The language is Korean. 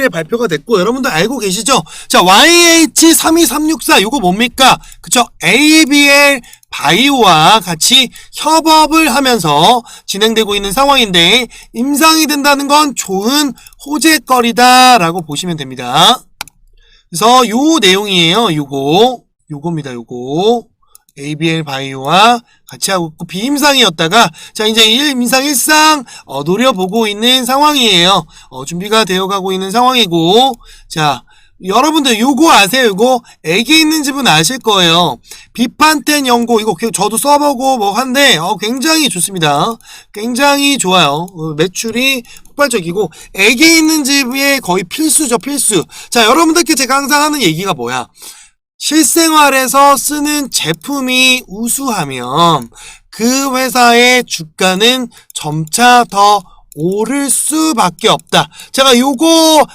에 발표가 됐고 여러분들 알고 계시죠? 자 YH32364 이거 뭡니까? 그쵸? ABL 바이오와 같이 협업을 하면서 진행되고 있는 상황인데 임상이 된다는 건 좋은 호재거리다라고 보시면 됩니다. 그래서 요 내용이에요. 요거 요겁니다. 요거 ABL 바이오와 같이 하고 있고 비임상이었다가 자 이제 1임상 1상 어, 노려보고 있는 상황이에요. 어, 준비가 되어가고 있는 상황이고 자 여러분들 요거 아세요? 요거 애기 있는 집은 아실 거예요. 비판텐 연고 이거 그- 저도 써보고 뭐 한데 어, 굉장히 좋습니다. 굉장히 좋아요. 어, 매출이 폭발적이고 애기 있는 집에 거의 필수죠 필수. 자 여러분들께 제가 항상 하는 얘기가 뭐야? 실생활에서 쓰는 제품이 우수하면 그 회사의 주가는 점차 더 오를 수밖에 없다. 제가 요거